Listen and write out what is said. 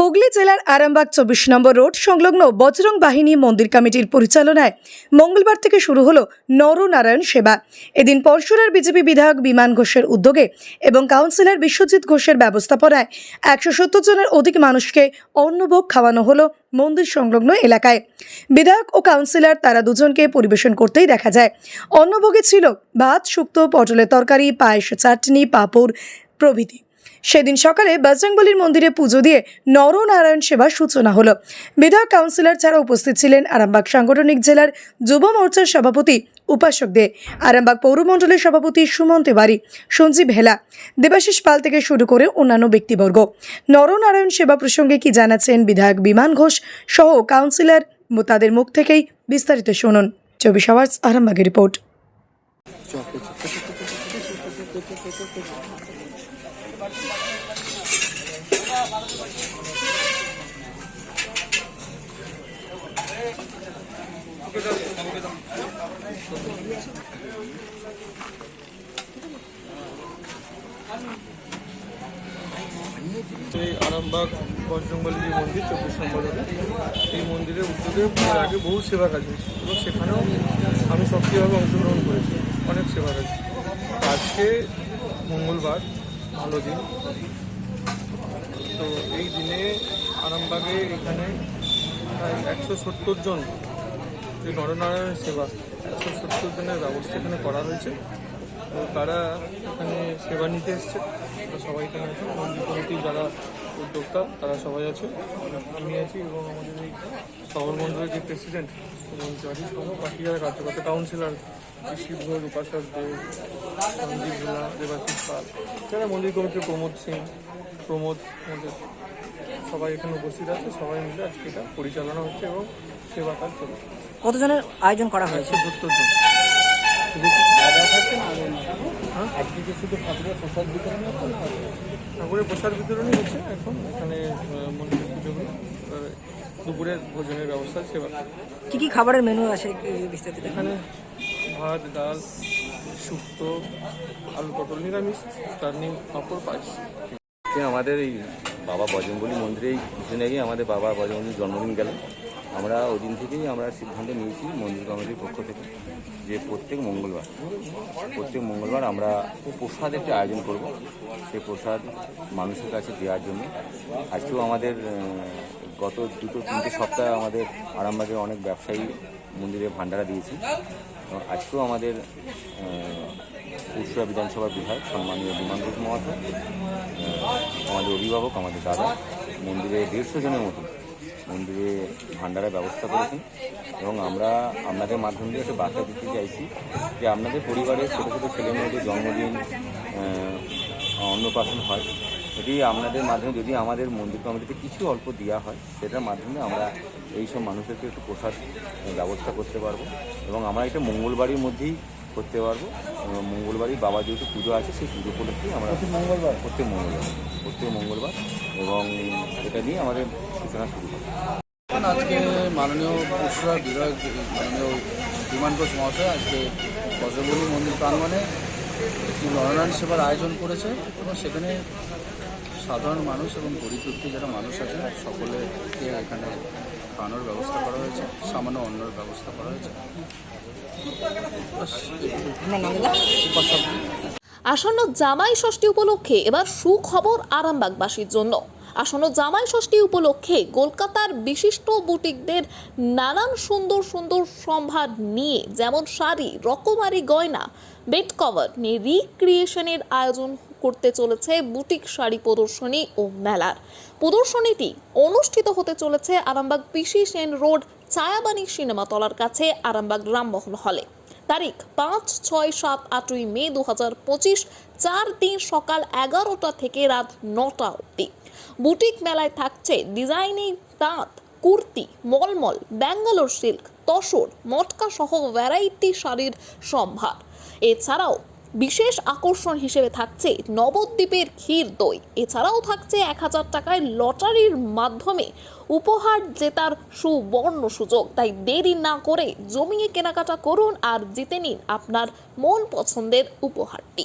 হুগলি জেলার আরামবাগ চব্বিশ নম্বর রোড সংলগ্ন বজরং বাহিনী মন্দির কমিটির পরিচালনায় মঙ্গলবার থেকে শুরু হলো নরনারায়ণ সেবা। এদিন পরশুরার বিজেপি বিধায়ক বিমান ঘোষের উদ্যোগে এবং কাউন্সিলর বিশ্বজিৎ ঘোষের ব্যবস্থাপনায় একশো সত্তর জনের অধিক মানুষকে অন্নভোগ খাওয়ানো হলো মন্দির সংলগ্ন এলাকায়। বিধায়ক ও কাউন্সিলর তারা দুজনকে পরিবেশন করতেই দেখা যায়। অন্নভোগে ছিল ভাত, শুক্তো, পটলের তরকারি, পায়েস, চাটনি, পাঁপড় প্রভৃতি। সেদিন সকালে বজরংবলির মন্দিরে পুজো দিয়ে নরনারায়ণ সেবার সূচনা হলো। বিধায়ক কাউন্সিলর ছাড়া উপস্থিত ছিলেন আরামবাগ সাংগঠনিক জেলার যুব মোর্চার সভাপতি উপাসক দে, আরামবাগ পৌরমণ্ডলের সভাপতি সুমন তিওয়ারি, সঞ্জীব হেলা, দেবাশিস পাল থেকে শুরু করে অন্যান্য ব্যক্তিবর্গ। নরনারায়ণ সেবা প্রসঙ্গে কি জানাচ্ছেন বিধায়ক বিমান ঘোষ সহ কাউন্সিলর তাদের মুখ থেকেই বিস্তারিত শুনুন। চব্বিশ আওয়ার্স আরামবাগের রিপোর্ট। এই আরামবাগ বজরংবলী মন্দির, চব্বিশ নম্বর এই মন্দিরের উদ্যোগে আগে বহু সেবা কাজ হয়েছে এবং সেখানেও আমি সক্রিয়ভাবে অংশগ্রহণ করেছি। অনেক সেবা কাজ আজকে মঙ্গলবার ভালো দিন। তো এই দিনে আরামবাগে এখানে প্রায় একশো সত্তর জন যে নরনারায়ণ সেবা, একশো সত্তর জনের ব্যবস্থা এখানে করা হয়েছে। তো তারা এখানে সেবা নিতে এসছে। সবাই এখানে আছে। মন্দির কমিটির যারা উদ্যোক্তা তারা সবাই আছে। আমি আছি এবং আমাদের এই শহর মন্দিরের যে প্রেসিডেন্ট এবং জারি সহ বাকি যারা কার্যকর্তা কাউন্সিলর শিব ঘোষ উপাসক দেব সঞ্জীব ভোলা দেবাশিস পাল যারা মন্দির কমিটির প্রমোদ সিং প্রমোদ আমাদের সবাই এখানে উপস্থিত আছে। সবাই মিলে আজকে এটা পরিচালনা হচ্ছে এবং সেবা কাজ চলছে। কতজনের আয়োজন করা হয়েছে? সত্তর জন। ঠাকুরের প্রসাদ বিতরণই হচ্ছে এখন এখানে আহ, মন্দিরের পুজোগুলো দুপুরের ভোজনের ব্যবস্থা সেবা কি কি খাবারের মেনু আছে বিস্তারিত এখানে ভাত ডাল শুক্তো আলু পটল নিরামিষ চাটনি পাঁপড় পায়েস। আমাদের এই বাবা বজরঙ্গলী মন্দিরেই কিছুদিন আগে আমাদের বাবা বজরঙ্গলির জন্মদিন গেল। আমরা ওই দিন থেকেই আমরা সিদ্ধান্ত নিয়েছি মন্দির কমিটির পক্ষ থেকে যে প্রত্যেক মঙ্গলবার প্রত্যেক মঙ্গলবার আমরা প্রসাদ একটি আয়োজন করব। সেই প্রসাদ মানুষের কাছে দেওয়ার জন্য। আজকেও আমাদের গত দুটো তিনটে সপ্তাহ আমাদের আরামবাগের অনেক ব্যবসায়ী মন্দিরে ভান্ডারা দিয়েছি। এবং আজকেও আমাদের আহ, পুরসুরা বিধানসভার বিধায়ক সম্মানীয় বিমান মহাশয় আমাদের অভিভাবক আমাদের দাদা মন্দিরে দেড়শো জনের মতো মন্দিরে ভান্ডারের ব্যবস্থা করেছেন এবং আমরা আপনাদের মাধ্যম দিয়ে একটা বার্তা দিতে চাইছি যে আপনাদের পরিবারের ছোটো ছোটো ছেলে মেয়েদের জন্মদিন অন্নপ্রাশন হয়। যদি আপনাদের মাধ্যমে যদি আমাদের মন্দির কমিটিতে কিছু অল্প দেওয়া হয় সেটার মাধ্যমে আমরা এই সব মানুষদেরকে একটু প্রসাদ ব্যবস্থা করতে পারব এবং আমরা এটা মঙ্গলবারের মধ্যেই করতে পারব। মঙ্গলবারই বাবা যেহেতু পুজো আছে সেই পুজো উপলক্ষেই আমরা মঙ্গলবার? প্রত্যেক মঙ্গলবার প্রত্যেক মঙ্গলবার এবং এটা নিয়ে আমাদের সূচনা শুরু হবে আজকে মাননীয় পরশুরার বিধায়ক, মাননীয় বিমান মহাশয় আজকে বজ্রবলী মন্দির প্রাঙ্গণে একটি নরনারায়ণ সেবার আয়োজন করেছে এবং সেখানে সাধারণ মানুষ এবং গরিব দুঃখী যারা মানুষ আছে সকলেকে এখানে খাওয়ানোর ব্যবস্থা করা হয়েছে, সামান্য অন্যর ব্যবস্থা করা হয়েছে। আসন্ন জামাই ষষ্ঠী উপলক্ষে এবার সুখবর আরামবাগবাসীর জন্য। আসন্ন জামাই ষষ্ঠী উপলক্ষে কলকাতার বিশিষ্ট বুটিকদের নানান সুন্দর সুন্দর সম্ভার নিয়ে যেমন শাড়ি, রকমারি গয়না, বেড কভার নিয়ে রিক্রিয়েশনের আয়োজন করতে চলেছে বুটিক শাড়ি প্রদর্শনী ও মেলার। প্রদর্শনীটি অনুষ্ঠিত হতে চলেছে আরামবাগ পিসি সেন রোড ছায়াবাণী সিনেমাতলার কাছে আরামবাগ রামমোহন হলে। তারিখ পাঁচ, ছয়, সাত, আটই মে দু হাজার পঁচিশ, চার দিন সকাল এগারোটা থেকে রাত নটা অবধি। বুটিক মেলায় থাকছে ডিজাইনিং তাঁত, কুর্তি, মলমল, ব্যাঙ্গালোর সিল্ক, তসর মটকা সহ ভ্যারাইটি শাড়ির সম্ভার। এছাড়াও বিশেষ আকর্ষণ হিসেবে থাকছে নবদ্বীপের ক্ষীর দই। এছাড়াও থাকছে এক হাজার টাকায় লটারির মাধ্যমে উপহার জেতার সুবর্ণ সুযোগ। তাই দেরি না করে জমিয়ে কেনাকাটা করুন আর জিতে নিন আপনার মন পছন্দের উপহারটি।